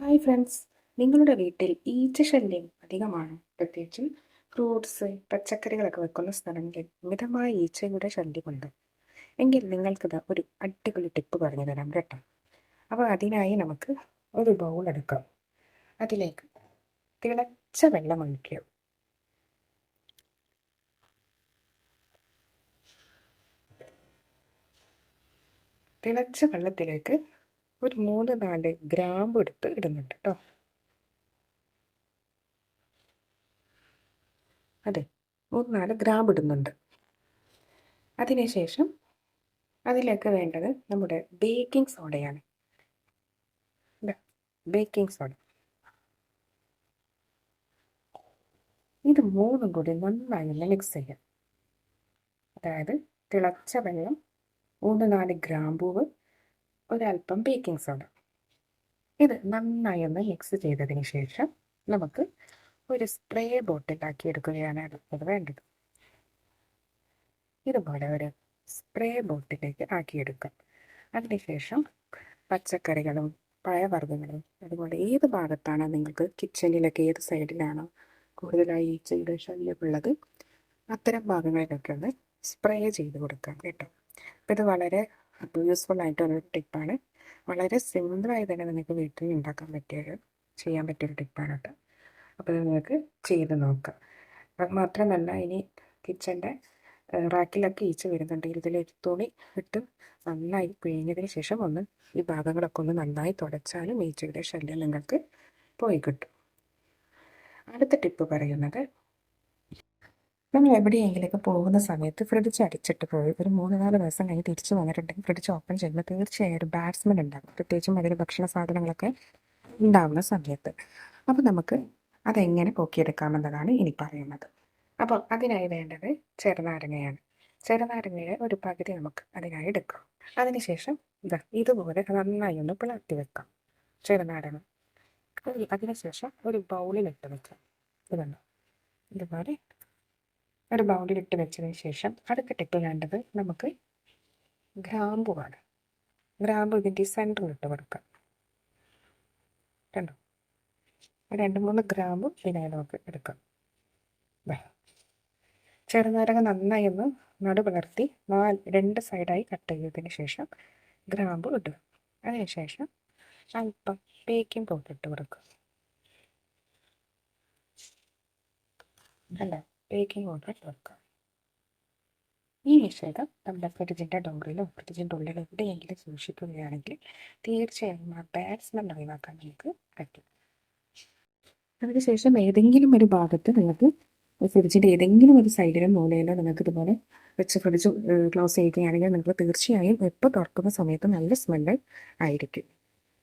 Hi friends നിങ്ങളുടെ വീട്ടിൽ ഈച്ച ശല്യം അധികമാണ്? പ്രത്യേകിച്ചും ഫ്രൂട്ട്സ് പച്ചക്കറികളൊക്കെ വെക്കുന്ന സ്ഥലങ്ങളിൽ മിതമായ ഈച്ചയുടെ ശല്യമുണ്ട്. എങ്കിൽ നിങ്ങൾക്കിത് ഒരു അടിപൊളി ടിപ്പ് പറഞ്ഞു തരാം കേട്ടോ. അപ്പോൾ അതിനായി നമുക്ക് ഒരു ബൗൾ എടുക്കാം. അതിലേക്ക് തിളച്ച വെള്ളം ഒഴിക്കുക. തിളച്ച വെള്ളത്തിലേക്ക് ഒരു മൂന്ന് നാല് ഗ്രാമ്പ് എടുത്ത് ഇടുന്നുണ്ട് കേട്ടോ അതെ മൂന്ന് നാല് ഗ്രാമ്പ് ഇടുന്നുണ്ട്. അതിനുശേഷം അതിലേക്ക് വേണ്ടത് നമ്മുടെ ബേക്കിംഗ് സോഡയാണ്. Baking soda. ഇത് മൂന്നും കൂടി നന്നായി ഒന്ന് മിക്സ് ചെയ്യാം. അതായത് തിളച്ച വെള്ളം മൂന്ന് നാല് ഗ്രാമ്പൂവ് ഒരല്പം ബേക്കിംഗ് സോഡ ഇത് നന്നായി ഒന്ന് മിക്സ് ചെയ്തതിന് ശേഷം നമുക്ക് ഒരു സ്പ്രേ ബോട്ടിലാക്കി എടുക്കുകയാണ് അടുത്തത് വേണ്ടത്. ഇതുപോലെ ഒരു സ്പ്രേ ബോട്ടിലേക്ക് ആക്കിയെടുക്കാം അതിനുശേഷം പച്ചക്കറികളും പഴവർഗങ്ങളും അതുപോലെ ഏത് ഭാഗത്താണ് നിങ്ങൾക്ക് കിച്ചണിലൊക്കെ ഏത് സൈഡിലാണോ കൂടുതലായി ഈച്ചയുടെ ശല്യമുള്ളത് അത്തരം ഭാഗങ്ങളിലൊക്കെ ഒന്ന് സ്പ്രേ ചെയ്ത് കൊടുക്കാം കേട്ടോ. ഇത് വളരെ യൂസ്ഫുൾ ആയിട്ടൊരു ടിപ്പാണ് വളരെ സിമ്പിളായി തന്നെ നിങ്ങൾക്ക് വീട്ടിൽ ഉണ്ടാക്കാൻ പറ്റിയൊരു ചെയ്യാൻ പറ്റിയൊരു ടിപ്പാണ് കേട്ടോ. അപ്പോൾ നിങ്ങൾക്ക് ചെയ്ത് നോക്കാം. അത് മാത്രമല്ല ഇനി കിച്ചന്റെ റാക്കിലൊക്കെ ഈച്ച വരുന്നുണ്ടെങ്കിൽ ഇതിലേക്ക് തുണി ഇട്ട് നന്നായി പിഴിഞ്ഞതിന് ശേഷം ഒന്ന് ഈ ഭാഗങ്ങളൊക്കെ ഒന്ന് നന്നായി തുടച്ചാലും ഈച്ചയുടെ ശല്യം നിങ്ങൾക്ക് പോയി കിട്ടും. അടുത്ത ടിപ്പ് പറയുന്നത് നമ്മൾ എവിടെയെങ്കിലൊക്കെ പോകുന്ന സമയത്ത് ഫ്രിഡ്ജ് അടിച്ചിട്ട് പോയി. ഒരു മൂന്ന് നാല് ദിവസം കഴിഞ്ഞ് തിരിച്ചു വന്നിട്ടുണ്ടെങ്കിൽ ഫ്രിഡ്ജ് ഓപ്പൺ ചെയ്യുമ്പോൾ തീർച്ചയായും ഒരു ബാറ്റ്സ്മെൻ ഉണ്ടാകും പ്രത്യേകിച്ചും അതിൽ ഭക്ഷണ സാധനങ്ങളൊക്കെ ഉണ്ടാകുന്ന സമയത്ത്. അപ്പോൾ നമുക്ക് അതെങ്ങനെ പൊക്കിയെടുക്കാമെന്നതാണ് ഇനി പറയുന്നത്. അപ്പോൾ അതിനായി വേണ്ടത് ചെറുനാരങ്ങയാണ്. ചെറുനാരങ്ങയുടെ ഒരു പകുതി നമുക്ക് അതിനായി എടുക്കാം. അതിനുശേഷം ഇതാ ഇതുപോലെ നന്നായി ഒന്ന് പിളർത്തി വെക്കാം. ചെറുനാരങ്ങ. അതിനുശേഷം ഒരു ബൗളിലിട്ട് വെക്കാം. ഇതുണ്ടോ ഇതുപോലെ ഒരു ഇട്ട് വെച്ചതിന് ശേഷം അടുത്ത ടിപ്പ് വേണ്ടത് നമുക്ക് ഗ്രാമ്പുവാണ് ഗ്രാമ്പു ഇതിന്റെ സെന്ററിൽ ഇട്ട് കൊടുക്കാം. കണ്ടോ? രണ്ട് മൂന്ന് ഗ്രാമ്പും ഇതിനായി നമുക്ക് എടുക്കാം. ചെറുനാരങ്ങ നന്നായി ഒന്ന് നടു പകർത്തി നാല് രണ്ട് സൈഡായി കട്ട് ചെയ്തതിന് ശേഷം ഗ്രാമ്പു ഇടുക. അതിനുശേഷം അല്പം ബേക്കിംഗ് പൗഡർ ഇട്ട് കൊടുക്കുക. അല്ല ബേക്കിംഗ് പൗഡർ ഇട്ട് വെക്കുക ഈ മിശ്രിതം നമ്മുടെ ഫ്രിഡ്ജിന്റെ ഡോറിലോ ഫ്രിഡ്ജിന്റെ ഉള്ളിലോ എവിടെയെങ്കിലും സൂക്ഷിക്കുകയാണെങ്കിൽ തീർച്ചയായും ആ ബാഡ് സ്മെൽ ഒഴിവാക്കാൻ നമുക്ക് പറ്റും. അതിനുശേഷം ഏതെങ്കിലും ഒരു ഭാഗത്ത് നിങ്ങൾക്ക് ഫ്രിഡ്ജിന്റെ ഏതെങ്കിലും ഒരു സൈഡിലോ മൂലയിലോ നിങ്ങൾക്ക് ഇതുപോലെ വെച്ച് ഫ്രിഡ്ജ് ക്ലോസ് ചെയ്യുകയാണെങ്കിൽ നിങ്ങൾക്ക് തീർച്ചയായും എപ്പോൾ തുറക്കുന്ന സമയത്ത് നല്ല സ്മെല്ല് ആയിരിക്കും.